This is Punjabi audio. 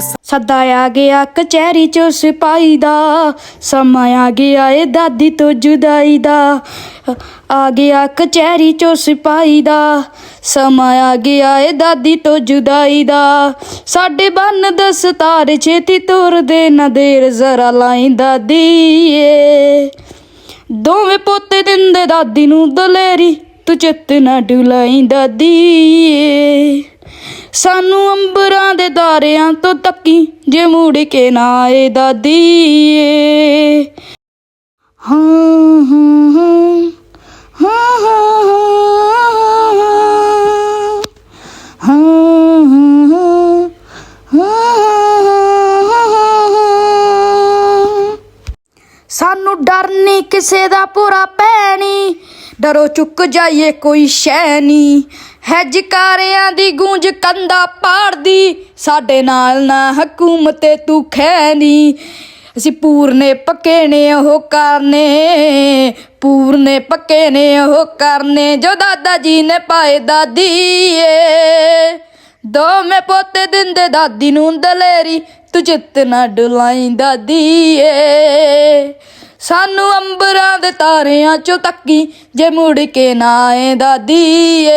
ਸੱਦਾ ਆ ਗਿਆ ਕਚਹਿਰੀ ਚੋਂ ਸਿਪਾਈ ਦਾ, ਸਮਾਂ ਆ ਗਿਆ ਏ ਦਾਦੀ ਤੋਂ ਜੁਦਾਈ ਦਾ। ਆ ਗਿਆ ਕਚਹਿਰੀ ਚੋਂ ਸਿਪਾਈ ਦਾ, ਸਮਾਂ ਆ ਗਿਆ ਏ ਦਾਦੀ ਤੋਂ ਜੁਦਾਈ ਦਾ। ਸਾਡੇ ਬੰਨ ਦਸਤਾਰ ਛੇਤੀ ਤੁਰਦੇ ਨਾ ਦੇਰ ਜ਼ਰਾ ਲਾਈ ਦਾਦੀ ਏ। ਦੋਵੇਂ ਪੋਤੇ ਦਿੰਦੇ ਦਾਦੀ ਨੂੰ ਦਲੇਰੀ, ਤੂੰ ਚਿੱਤ ਨਾ ਡੁਲਾਈ ਦਾਦੀ ਏ। ਸਾਨੂੰ ਅੰਬਰਾਂ ਦੇ ਦਾਰਿਆਂ ਤੋਂ ਤੱਕੀ ਜੇ ਮੁੜ ਕੇ ਨਾ ਆਏ ਦਾਦੀ ਏ ਹਾਂ ਹਾਂ ਹਾਂ ਹਾਂ ਹਾਂ ਹਾਂ ਹਾਂ ਸਾਨੂੰ ਡਰ ਨਹੀਂ ਕਿਸੇ ਦਾ ਪੂਰਾ ਪੈਣੀ ਡਰੋ ਚੁੱਕ ਜਾਈਏ ਕੋਈ ਸ਼ੈ ਨਹੀਂ ਹੈ ਜਕਾਰਿਆਂ ਦੀ ਗੂੰਜ ਕੰਦਾ ਪਾੜਦੀ। ਸਾਡੇ ਨਾਲ ਨਾ ਹਕੂਮਤ ਤੂੰ ਖੈ ਖੈਨੀ ਅਸੀਂ ਪੂਰਨੇ ਪੱਕੇ ਨੇ, ਉਹ ਕਰਨੇ। ਪੂਰਨੇ ਪੱਕੇ ਨੇ, ਉਹ ਕਰਨੇ। ਜੋ ਦਾਦਾ ਜੀ ਨੇ ਪਾਏ ਦਾਦੀ ਏ। ਦੋਵੇਂ ਪੋਤੇ ਦਿੰਦੇ ਦਾਦੀ ਨੂੰ ਦਲੇਰੀ। ਤੂੰ ਚਿੱਤ ਨਾ ਡੁਲਾਈ ਦਾਦੀ ਏ। ਸਾਨੂੰ ਅੰਬਰਾਂ ਦੇ ਤਾਰਿਆਂ ਚੋਂ ਤੱਕੀ ਜੇ ਮੁੜ ਕੇ ਨਾ ਆਏ ਦਾਦੀ